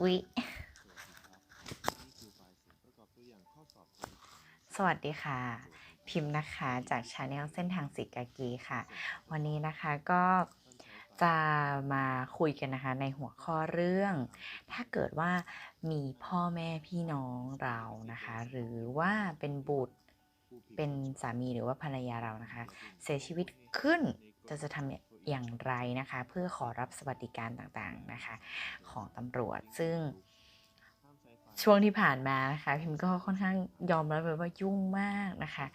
อุ๊ยสวัสดีค่ะ พิมพ์นะคะจากชาแนลเส้นทางสิกากีค่ะ วันนี้นะคะก็จะมาคุยกันนะคะในหัวข้อเรื่อง ถ้าเกิดว่ามีพ่อแม่พี่น้องเรานะคะ หรือว่าเป็นบุตรเป็นสามีหรือว่าภรรยาเรานะคะ เสียชีวิตขึ้นจะจะทำ อย่างไรนะคะ เพื่อขอรับสวัสดิการต่างๆนะคะของตำรวจซึ่งช่วงที่ผ่านมานะคะพิมก็ค่อนข้างยอมรับเลยว่ายุ่งมากนะคะ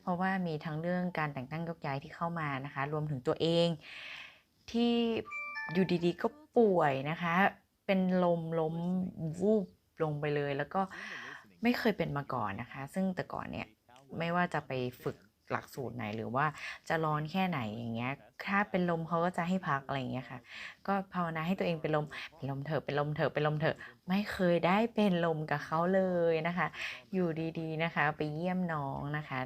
เพราะว่ามีทั้งเรื่องการแต่งตั้งยกย้ายที่เข้ามานะคะ รวมถึงตัวเองที่อยู่ดีๆก็ป่วยนะคะ เป็นลมล้มวูบลงไปเลย แล้วก็ไม่เคยเป็นมาก่อนนะคะ ซึ่งแต่ก่อนเนี่ยไม่ว่าจะไปฝึก หลักสูตรไหนหรือว่าจะร้อนแค่ไหนอย่างเงี้ย ถ้าเป็นลมเขาก็จะให้พักอะไรอย่างเงี้ยค่ะ ก็ภาวนาให้ตัวเองเป็นลมเป็นลมเถอะเป็นลมเถอะเป็นลมเถอะไม่เคยได้เป็นลมกับเขาเลยนะคะ อยู่ดีๆนะคะ ไปเยี่ยมน้องนะคะ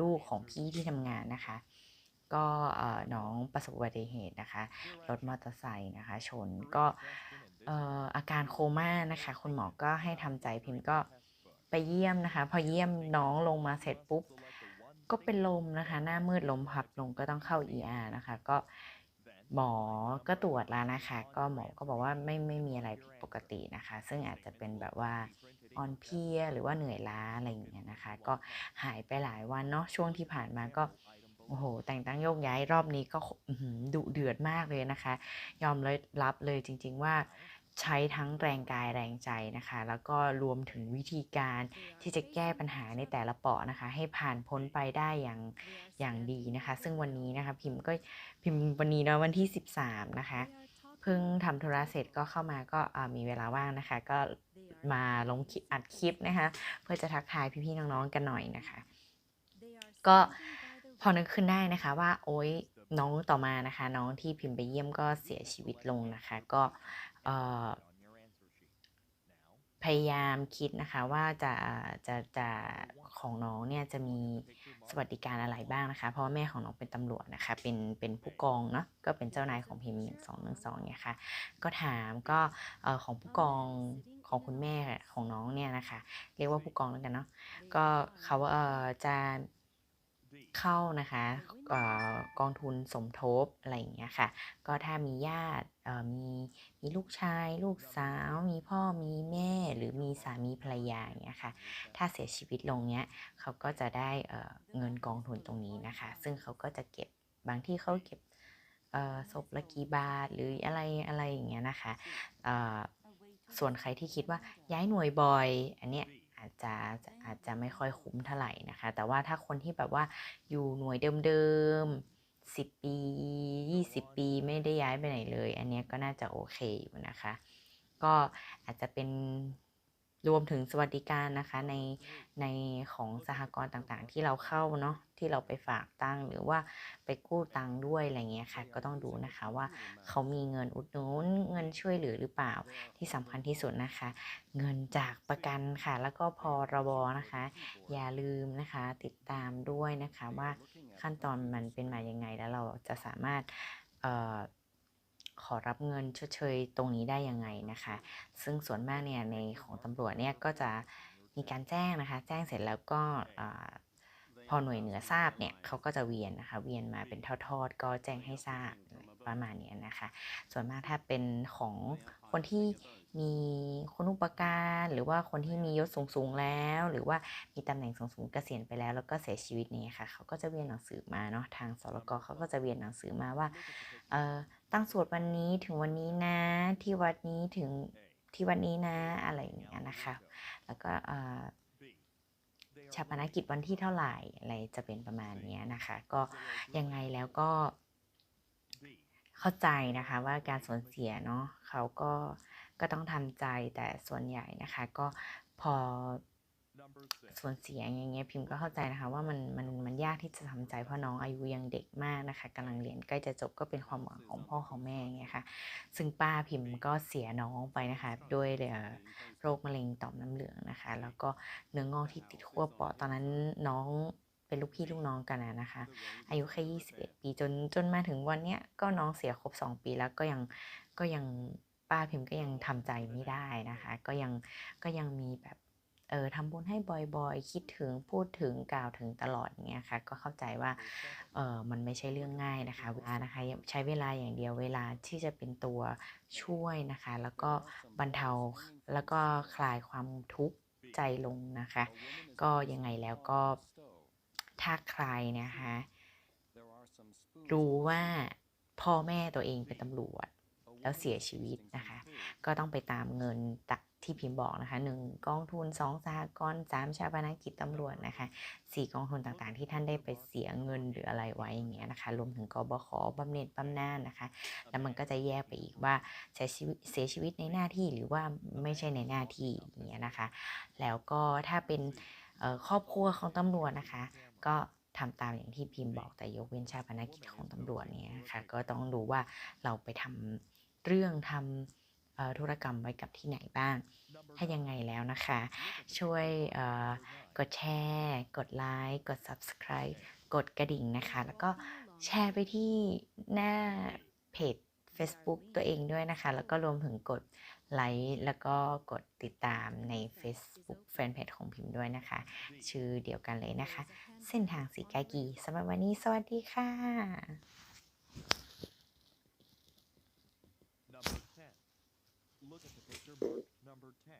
ลูกของพี่ที่ทำงานนะคะ ก็น้องประสบอุบัติเหตุนะคะรถมอเตอร์ไซค์นะคะชนก็อาการโคม่านะคะ คุณหมอก็ให้ทำใจพิมพ์ก็ไปเยี่ยมนะคะ พอเยี่ยมน้องลงมาเสร็จปุ๊บ ก็เป็นลมนะคะ หน้ามืดลมพับลงก็ต้องเข้า ER นะคะ ก็หมอก็ตรวจแล้วนะคะ ก็หมอก็บอกว่าไม่ไม่มีอะไรผิดปกตินะคะ ซึ่งอาจจะเป็นแบบว่าอ่อนเพลียหรือว่าเหนื่อยล้าอะไรอย่างเงี้ยนะคะ ก็หายไปหลายวันเนาะช่วงที่ผ่านมาก็โอ้โห แต่งตั้งโยกย้ายรอบนี้ก็ดุเดือดมากเลยนะคะ ยอมเลยรับเลยจริง ๆ ว่า ใช้ทั้งแรงกายแรงใจนะคะ แล้วก็รวมถึงวิธีการที่จะแก้ปัญหาในแต่ละเปาะนะคะ ให้ผ่านพ้นไปได้อย่างอย่างดีนะคะ ซึ่งวันนี้นะคะพิมพ์ก็พิมพ์วันนี้เนาะวันที่ 13 นะคะเพิ่งทำธุระเสร็จก็เข้ามาก็อ่ามีเวลาว่างนะคะ ก็มาลงคลิปอัดคลิปนะคะ เพื่อจะทักทายพี่ๆน้องๆกันหน่อยนะคะ ก็พอนึกขึ้นได้นะคะว่าโอ๊ย น้องต่อมานะคะ น้องที่พิมพ์ไปเยี่ยมก็เสียชีวิตลงนะคะ ก็พยายามคิดนะคะว่าจะจะจะของน้องเนี่ยจะมีสวัสดิการอะไรบ้างนะคะ เพราะว่าแม่ของน้องเป็นตำรวจนะคะ เป็นเป็นผู้กองเนาะก็เป็นเจ้านายของพิมพ์หนึ่งสองหนึ่งสองเนี่ยค่ะก็ถามก็ของผู้กองของคุณแม่ของน้องเนี่ยนะคะ เรียกว่าผู้กองแล้วกันเนาะก็เขาเออจะ เข้านะคะอ่อกองทุนสมทบอะไรอย่างเงี้ยค่ะ ก็ถ้ามีญาติมีมีลูกชาย ลูกสาว มีพ่อมีแม่หรือมีสามีภรรยาอย่างเงี้ยค่ะ ถ้าเสียชีวิตลงเนี้ยเขาก็จะได้เงินกองทุนตรงนี้นะคะ ซึ่งเขาก็จะเก็บบางที่เขาเก็บศพละกี่บาทหรืออะไรอะไรอย่างเงี้ยนะคะส่วนใครที่คิดว่าย้ายหน่วยบ่อยอันเนี้ย อาจจะอาจจะไม่ค่อยคุ้มเท่าไหร่นะคะ แต่ว่าถ้าคนที่แบบว่าอยู่หน่วยเดิมๆ10 ปี 20 ปีไม่ได้ย้ายไปไหนเลย อันนี้ก็น่าจะโอเคอยู่นะคะ ก็อาจจะเป็น รวมถึงสวัสดิการนะคะในในของสหกรณ์ต่างๆ ที่เราเข้าเนาะที่เราไปฝากตังหรือว่าไปกู้ตังค์ด้วยอะไรเงี้ยค่ะ ก็ต้องดูนะคะว่าเขามีเงินอุดหนุนเงินช่วยเหลือหรือเปล่าที่สำคัญที่สุดนะคะ เงินจากประกันค่ะ แล้วก็พรบนะคะ อย่าลืมนะคะติดตามด้วยนะคะว่าขั้นตอนมันเป็นมายังไงแล้วเราจะสามารถเอ่อ ขอรับเงินชดเชยตรงนี้ได้ยังไงนะคะ ซึ่งส่วนมากเนี่ยในของตำรวจเนี่ยก็จะมีการแจ้งนะคะ แจ้งเสร็จแล้วก็พอหน่วยเหนือทราบเนี่ยเขาก็จะเวียนนะคะ เวียนมาเป็นทอดๆก็แจ้งให้ทราบประมาณนี้นะคะ ส่วนมากถ้าเป็นของคนที่มีคุณอุปการหรือว่าคนที่มียศสูงๆแล้ว หรือว่ามีตำแหน่งสูงๆเกษียณไปแล้ว แล้วก็เสียชีวิตเนี่ยค่ะเขาก็จะเวียนหนังสือมาเนาะทางสรกเขาก็จะเวียนหนังสือมาว่าเออ ตั้งสวดวันนี้ถึงวันนี้นะ ที่วัดนี้ถึงที่วัดนี้นะอะไรอย่างเงี้ยนะคะ แล้วก็ชาปนกิจวันที่เท่าไหร่อะไรจะเป็นประมาณเนี้ยนะคะ ก็ยังไงแล้วก็เข้าใจนะคะว่าการสูญเสียเนาะเขาก็ก็ต้องทำใจแต่ส่วนใหญ่นะคะ ก็พอ สูญเสียงอย่างเงี้ยพิมพ์ก็เข้าใจนะคะว่ามันมันมันยากที่จะทำใจเพราะน้องอายุยังเด็กมากนะคะกำลังเรียนใกล้จะจบก็เป็นความหวังของพ่อของแม่อย่างเงี้ยค่ะ ซึ่งป้าพิมพ์ก็เสียน้องไปนะคะ ด้วยเอ่อโรคมะเร็งต่อมน้ำเหลืองนะคะ แล้วก็เนื้องอกที่ติดขั้วปอดตอนนั้นน้องเป็นลูกพี่ลูกน้องกันนะคะ อายุแค่ 21 ปีจนจนมาถึงวันเนี้ยก็น้องเสียครบ 2 ปีแล้วก็ยังก็ยังป้าพิมพ์ก็ยังทำใจไม่ได้นะคะ ก็ยังก็ยังมีแบบ ออทำบุญให้บ่อยๆ คิดถึงพูดถึงกล่าวถึงตลอดอย่างเงี้ยค่ะ ก็เข้าใจว่าเออมันไม่ใช่เรื่องง่ายนะคะเวลานะคะใช้เวลาอย่างเดียวเวลาที่จะเป็นตัวช่วยนะคะ แล้วก็บรรเทาแล้วก็คลายความทุกข์ใจลงนะคะ ก็ยังไงแล้วก็ถ้าใครนะคะ รู้ว่าพ่อแม่ตัวเองเป็นตำรวจ แล้วเสียชีวิตนะคะ ก็ต้องไปตามเงินตักที่พิมพ์บอกนะคะหนึ่งกองทุนสองสหกรณ์สามชาปนกิจตำรวจนะคะสี่กองทุนต่างๆ ที่ท่านได้ไปเสียเงินหรืออะไรไว้อย่างเงี้ยนะคะ รวมถึงกบขบำเหน็จบำนาญนะคะ แล้วมันก็จะแยกไปอีกว่าเสียชีวิตเสียชีวิตในหน้าที่หรือว่าไม่ใช่ในหน้าที่อย่างเงี้ยนะคะ แล้วก็ถ้าเป็นเอ่อครอบครัวของตำรวจนะคะ ก็ทำตามอย่างที่พิมพ์บอกแต่ยกเว้นชาปนกิจของตำรวจเนี่ยนะคะก็ต้องดูว่าเราไปทำ เรื่องทำธุรกรรมไว้กับที่ไหนบ้าง ถ้ายังไงแล้วนะคะ ช่วยกดแชร์ กดไลค์ กด subscribe กดกระดิ่งนะคะ แล้วก็แชร์ไปที่หน้าเพจ Facebook ตัวเองด้วยนะคะ แล้วก็รวมถึงกดไลค์แล้วก็กดติดตามใน Facebook Fanpage ของพิมพ์ด้วยนะคะ ชื่อเดียวกันเลยนะคะ เส้นทางสีกากีสำหรับวันนี้สวัสดีค่ะ Sector marked number 10